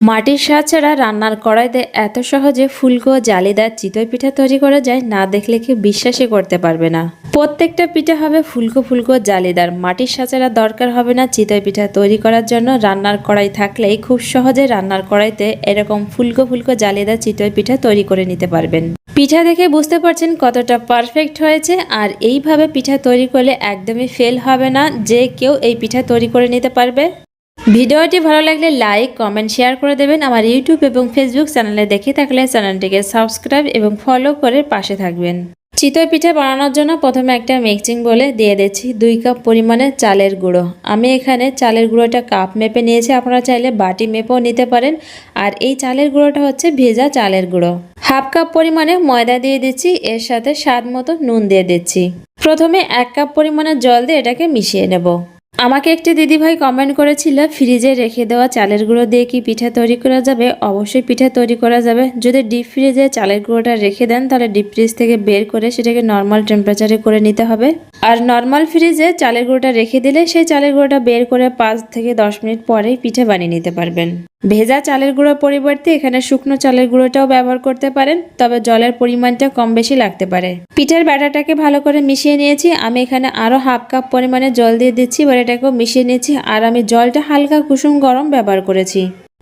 মাটির স্বাদ ছাড়া রান্নার কড়াইতে এত সহজে ফুলকো জালিদার চিতই পিঠা তৈরি করা যায় না দেখলে কেউ বিশ্বাসই করতে পারবে না। প্রত্যেকটা পিঠা হবে ফুলকো ফুলকো, জালিদার। মাটির সাঁচারা দরকার হবে না চিতই পিঠা তৈরি করার জন্য। রান্নার কড়াই থাকলেই খুব সহজে রান্নার কড়াইতে এরকম ফুলকো ফুলকো জালিদার চিতই পিঠা তৈরি করে নিতে পারবেন। পিঠা দেখে বুঝতে পারছেন কতটা পারফেক্ট হয়েছে আর এইভাবে পিঠা তৈরি করলে একদমই ফেল হবে না যে কেউ এই পিঠা তৈরি করে নিতে পারবে। ভিডিওটি ভালো লাগলে লাইক, কমেন্ট, শেয়ার করে দেবেন আমার ইউটিউব এবং ফেসবুক চ্যানেলে দেখে থাকলে চ্যানেলটিকে সাবস্ক্রাইব এবং ফলো করে পাশে থাকবেন। চিতই পিঠা বানানোর জন্য প্রথমে একটা মিক্সিং বলে দিয়ে দিচ্ছি দুই কাপ পরিমাণে চালের গুঁড়ো। আমি এখানে চালের গুঁড়োটা কাপ মেপে নিয়েছি, আপনারা চাইলে বাটি মেপেও নিতে পারেন। আর এই চালের গুঁড়োটা হচ্ছে ভেজা চালের গুঁড়ো। হাফ কাপ পরিমাণে ময়দা দিয়ে দিচ্ছি, এর সাথে স্বাদ মতো নুন দিয়ে দিচ্ছি। প্রথমে এক কাপ পরিমাণে জল দিয়ে এটাকে মিশিয়ে নেব। আমাকে একটি দিদিভাই কমেন্ট করেছিল, ফ্রিজে রেখে দেওয়া চালের গুঁড়ো দিয়ে কি পিঠা তৈরি করা যাবে? অবশ্যই পিঠা তৈরি করা যাবে। যদি ডিপ ফ্রিজে চালের গুঁড়োটা রেখে দেন, তাহলে ডিপ ফ্রিজ থেকে বের করে সেটাকে নর্মাল টেম্পারেচারে করে নিতে হবে। আর নর্মাল ফ্রিজে চালের গুঁড়োটা রেখে দিলে সেই চালের গুঁড়োটা বের করে পাঁচ থেকে দশ মিনিট পরেই পিঠে বানিয়ে নিতে পারবেন। ভেজা চালের গুঁড়োর পরিবর্তে এখানে শুকনো চালের গুঁড়োটাও ব্যবহার করতে পারেন, তবে জলের পরিমাণটা কম বেশি লাগতে পারে। পিঠের ব্যাটাটাকে ভালো করে মিশিয়ে নিয়েছি, আমি এখানে আরও হাফ কাপ পরিমাণে জল দিয়ে দিচ্ছি, এবার এটাকেও মিশিয়ে নিয়েছি, আর আমি জলটা হালকা কুসুম গরম ব্যবহার করেছি।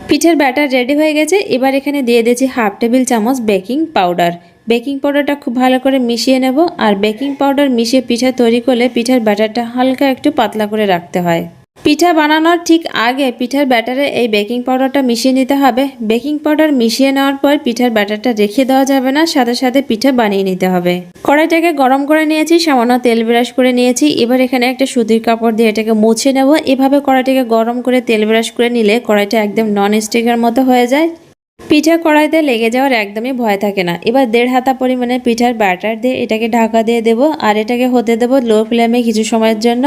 পিঠের ব্যাটার রেডি হয়ে গেছে, এবার এখানে দিয়ে দিয়েছি হাফ টেবিল চামচ বেকিং পাউডার। বেকিং পাউডারটা খুব ভালো করে মিশিয়ে নেব, আর বেকিং পাউডার মিশিয়ে পিঠা তৈরি করলে পিঠার ব্যাটারটা হালকা একটু পাতলা করে রাখতে হয়। পিঠা বানানোর ঠিক আগে পিঠার ব্যাটারে এই বেকিং পাউডারটা মিশিয়ে নিতে হবে। বেকিং পাউডার মিশিয়ে নেওয়ার পর পিঠার ব্যাটারটা রেখে দেওয়া যাবে না, সাথে সাথে পিঠা বানিয়ে নিতে হবে। কড়াইটাকে গরম করে নিয়েছি, সামান্য তেল ব্রাশ করে নিয়েছি। এবার এখানে একটা সুতির কাপড় দিয়ে এটাকে মুছে নেব। এভাবে কড়াইটাকে গরম করে তেল ব্রাশ করে নিলে কড়াইটা একদম নন স্টিকের মতো হয়ে যায়। পিঠা কড়াইতে লেগে যাওয়ার একদমই ভয় থাকে না। এবার দেড় হাতা পরিমাণে পিঠার ব্যাটার দিয়ে এটাকে ঢাকা দিয়ে দেব। আর এটাকে হতে দেব লো ফ্লেমে কিছু সময়ের জন্য।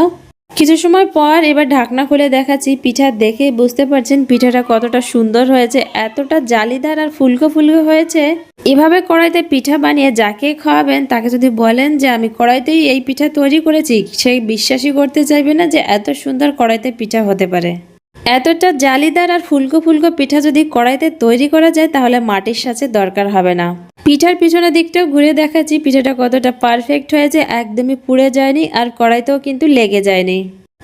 কিছু সময় পর এবার ঢাকনা খুলে দেখাচ্ছি পিঠা দেখে বুঝতে পারছেন পিঠাটা কতটা সুন্দর হয়েছে, এতটা জালিদার আর ফুলকো ফুলকো হয়েছে। এভাবে কড়াইতে পিঠা বানিয়ে যাকে খাওয়াবেন তাকে যদি বলেন যে আমি কড়াইতেই এই পিঠা তৈরি করেছি সেই বিশ্বাসই করতে চাইবে না যে এত সুন্দর কড়াইতে পিঠা হতে পারে। এতটা জালিদার আর ফুলকো ফুলকো পিঠা যদি কড়াইতে তৈরি করা যায় তাহলে মাটির সাথে দরকার হবে না। পিঠার পিছনের দিকটাও ঘুরে দেখাচ্ছি। পিঠাটা কতটা পারফেক্ট হয়েছে, একদমই পুড়ে যায়নি আর কড়াইতেও কিন্তু লেগে যায়নি।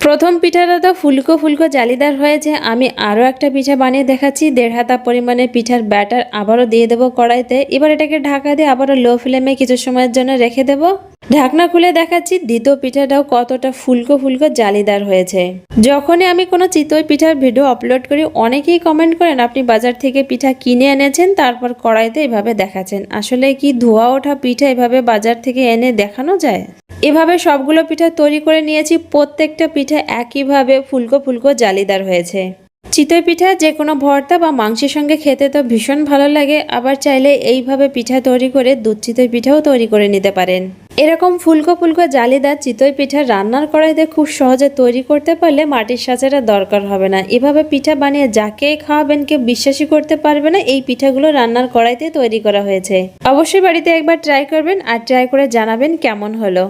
প্রথম পিঠাটা তো ফুলকো ফুলকো জালিদার হয়েছে। আমি আরও একটা পিঠা বানিয়ে দেখাচ্ছি। দেড় হাতা পরিমাণে পিঠার ব্যাটার আবারও দিয়ে দেবো কড়াইতে। এবার এটাকে ঢাকা দিয়ে আবারও লো ফ্লেমে কিছু সময়ের জন্য রেখে দেবো। ঢাকনা খুলে দেখাচ্ছি দ্বিতীয় পিঠাটাও কতটা ফুলকো ফুলকো জালিদার হয়েছে। যখনই আমি কোনো চিতই পিঠার ভিডিও আপলোড করি, অনেকেই কমেন্ট করেন, আপনি বাজার থেকে পিঠা কিনে এনেছেন, তারপর কড়াইতে এভাবে দেখাচ্ছেন। আসলে কি ধোয়া ওঠা পিঠা এভাবে বাজার থেকে এনে দেখানো যায়? এভাবে সবগুলো পিঠা তৈরি করে নিয়েছি, প্রত্যেকটা পিঠা একইভাবে ফুলকো ফুলকো জালিদার হয়েছে। চিতই পিঠা, যে কোনো ভর্তা বা মাংসের সঙ্গে খেতে তো ভীষণ ভালো লাগে। আবার চাইলে এইভাবে পিঠা তৈরি করে দুধ চিতই পিঠাও তৈরি করে নিতে পারেন। এরকম ফুলকো ফুলকো জালিদার চিতই পিঠা রান্নার কড়াইতে খুব সহজে তৈরি করতে পারলে মাটির সাঁচাটা দরকার হবে না। এভাবে পিঠা বানিয়ে যাকে খাওয়াবেন কেউ বিশ্বাসই করতে পারবে না, এই পিঠাগুলো রান্নার কড়াইতে তৈরি করা হয়েছে। অবশ্যই বাড়িতে একবার ট্রাই করবেন আর ট্রাই করে জানাবেন কেমন হলো।